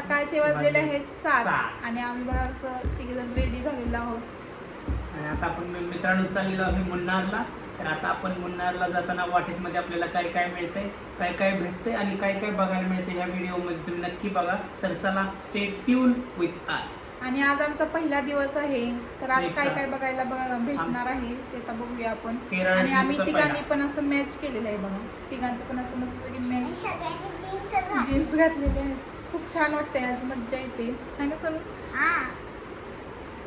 सकाळचे वाजलेले आहेत सात सात. आणि आम्ही बघा असं तिघे जण रेडी झालेलो आहोत. आणि आता आपण मित्रांनो चाललेलो आहे मुन्नारला. तर आता आपण मुन्नारला जाताना वाटेतमध्ये आपल्याला काय काय मिळतंय काय काय भेटतंय आणि काय काय बघायला मिळतंय ह्या व्हिडिओमध्ये तुम्ही नक्की बघा. तर चला स्टे ट्यून विथ अस आणि आज आमचा पहिला दिवस आहे. तर आज काय. काय बघायला ब- भेटणार आहे ते आता बघूया आपण. केरळ आणि आम्ही तिघांनी. पण असं मॅच केलेलं आहे बघा. तिघांचं पण असं मस्त मॅच सगळ्यांनी जीन्स. जीन्स घातलेले आहेत. खूप छान वाटतंय आज मज्जा येते. आहे ना सोनू? हा.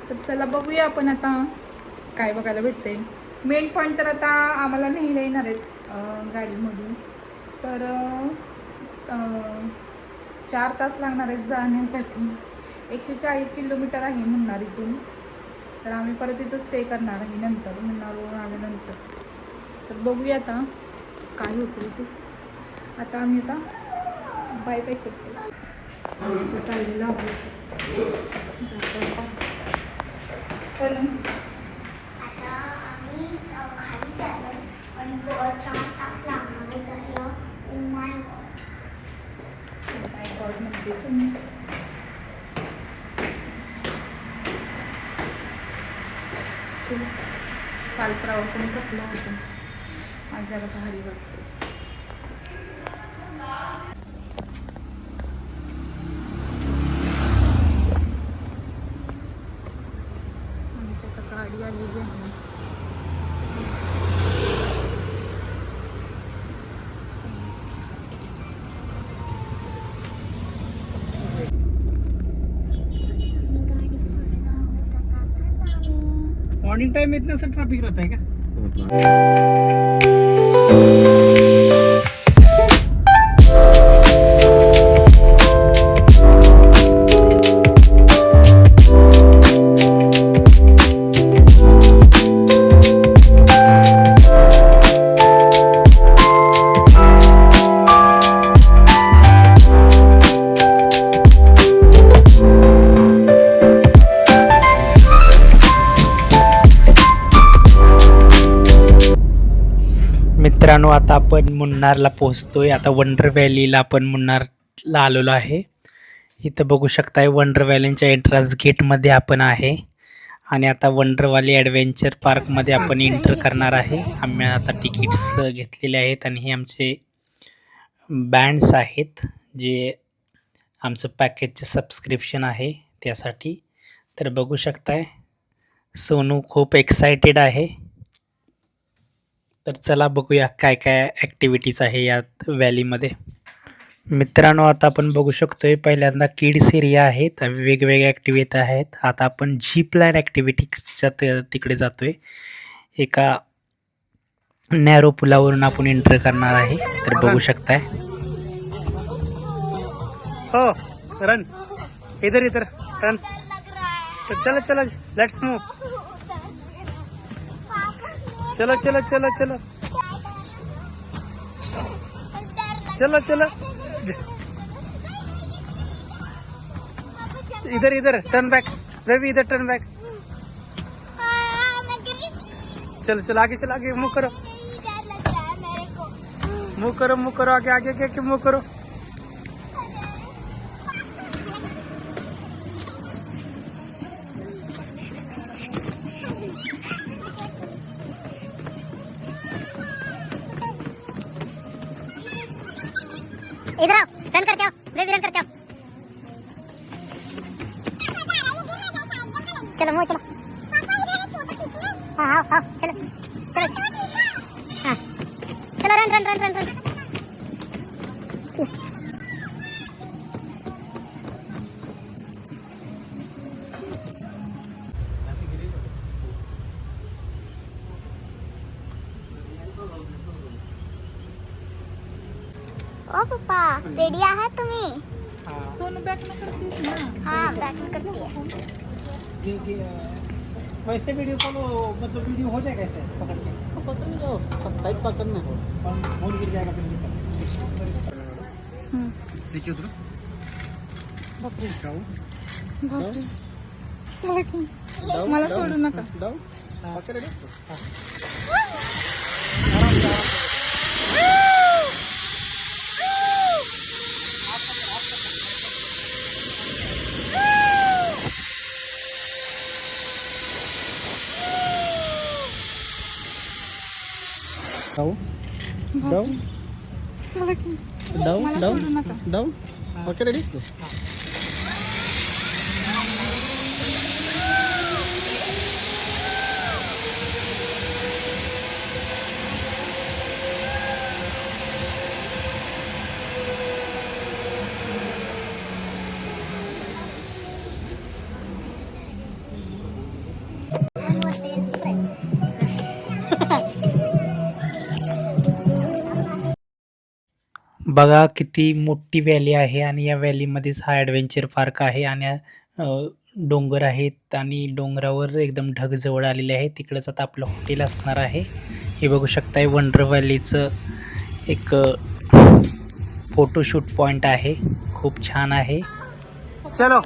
तर चला बघूया आपण आता काय बघायला भेटते मेन पॉईंट तर आता आम्हाला न्यायला येणार आहेत गाडीमधून. तर चार तास लागणार आहेत जाण्यासाठी. एकशे चाळीस किलोमीटर आहे मुन्नार इथून. तर आम्ही परत इथं स्टे करणार आहे नंतर मुन्नारवरून आल्यानंतर. तर बघूया आता काय होतं इथे आता आम्ही आता बाय बाय करतो चाललेलो आहोत पण काल प्रवासाने थकलं होतं. आज जरा भारी वाटतं मॉर्निंग टाइम इतना सा ट्रैफिक रहता है क्या मित्रांनो आता आपण मुन्नारला पोहोचतोय. आता वंडर व्हॅलीला आपण मुन्नारला आलेलो आहे. इथं बघू शकताय वंडर व्हॅलीच्या एंट्रन्स गेटमध्ये आपण आहे. आणि आता वंडरवाली ॲडव्हेंचर पार्कमध्ये आपण एंटर करणार आहे. आम्ही आता तिकीट्स घेतलेले आहेत आणि हे आमचे बँड्स आहेत जे आमचं पॅकेजचे सबस्क्रिप्शन आहे त्यासाठी. तर बघू शकताय सोनू खूप एक्सायटेड आहे. तर चला बघूया काय काय ॲक्टिव्हिटीज आहे यात व्हॅलीमध्ये मित्रांनो आता आपण बघू शकतोय पहिल्यांदा किड्स एरिया आहेत वेगवेगळ्या ॲक्टिव्हिटी आहेत. आता आपण जी प्लॅन ॲक्टिव्हिटीजच्या तिकडे जातोय. एका नॅरो पुलावरून आपण एंटर करणार आहे तर बघू शकताय. हो रन इधर इधर. रन चलो चलो लेट्स मूव चलो चलो चलो चलो। चलो चलो। इधर इधर टर्न बैक रवि, इधर टर्न बैक। चलो चलो, आगे चलो, आगे, मुँह करो। मुँह करो मुँह करो, आगे आगे आगे, मुँह करो। ओ पप्पा रेडी आहात तुम्ही? सोनू बॅक न करतेस ना। हाँ बैक करती है। वैसे वीडियो कॉल मतलब वीडियो हो जाएगा ऐसे पकड़ के? पकड़ नहीं जाओ टाइट पकड़ने को फ़ोन गिर जाएगा फिर नीचे उतरो। बापरे। बापरे. चला की. मला सोडू नका। डाउन पकड़ रे। Daw? Daw? Daw? Daw? Daw? Okay na dito. बघा किती मोठी व्हॅली आहे आणि या व्हॅलीमध्येच हा ॲडव्हेंचर पार्क आहे आणि डोंगर आहेत आणि डोंगरावर एकदम ढग जवळ आलेले आहे तिकडंच आता आपलं हॉटेल असणार आहे. हे बघू शकताय वंडर व्हॅलीचं एक फोटोशूट पॉईंट आहे. खूप छान आहे. चलो.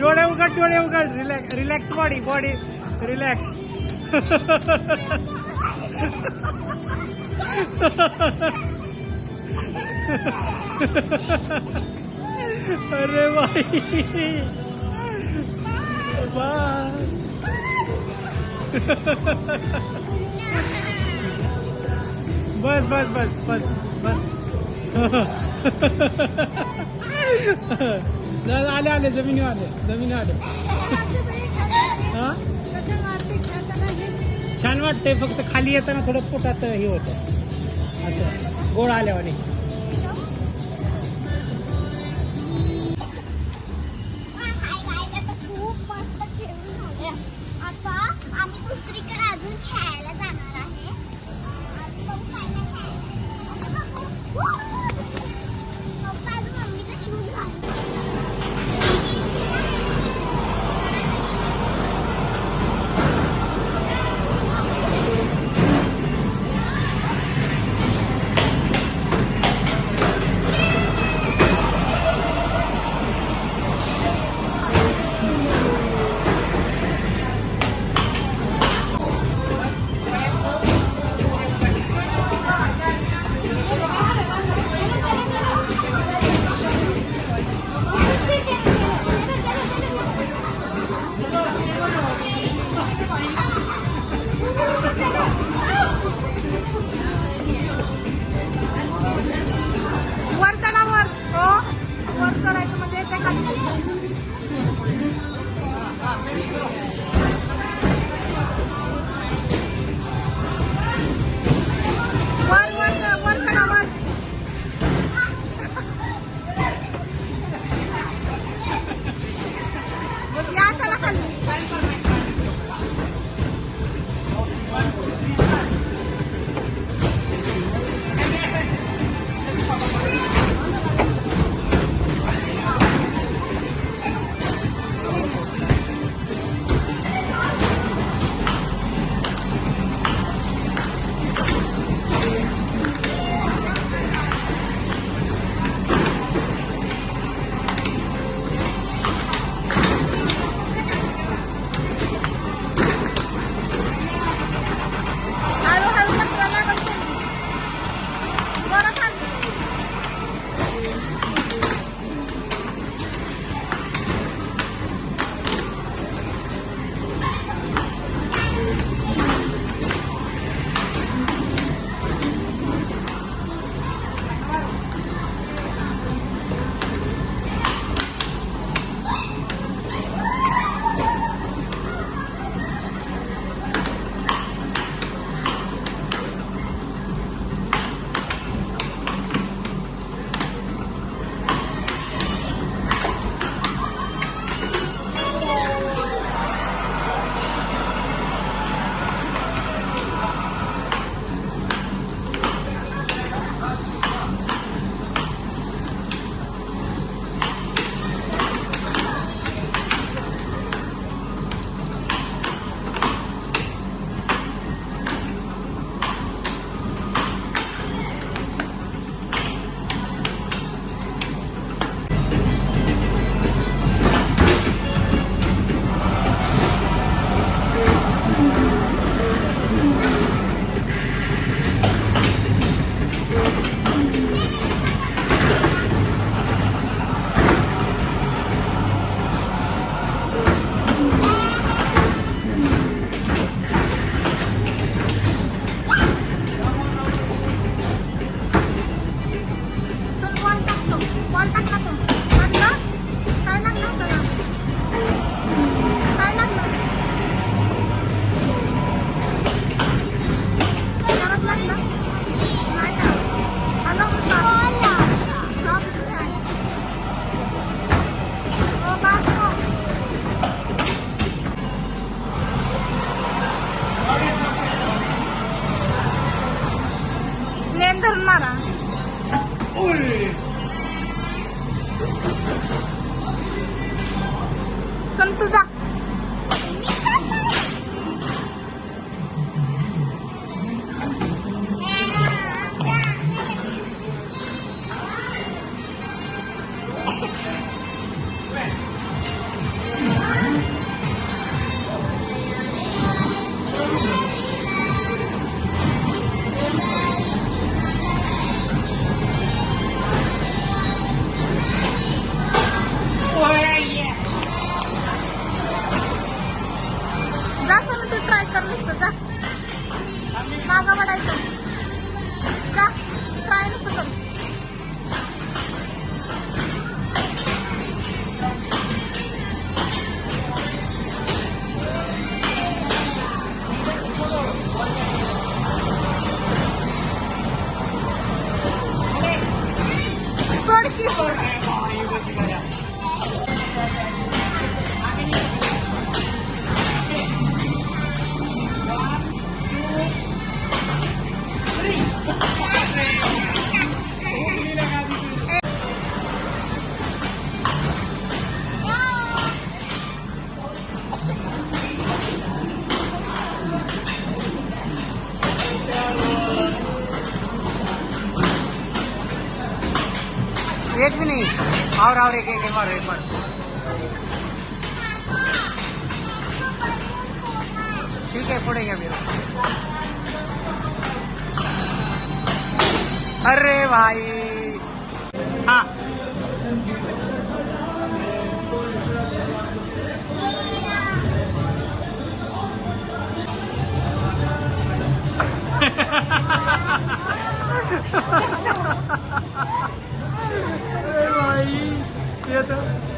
डोळे उघड डोळे उघड. Relax relax body body relax अरे बाई. वाह बस बस बस बस बस. आले आले जमिनी आले जमिनी आले. हा? छान वाटतंय फक्त खाली येताना थोडं पोटात हे होतं. असं. गोड आल्यावाने. एक भी नहीं। और और एक एक बार एक बार ठीक है पड़ेगा मेरा अरे भाई। हाँ। Theater.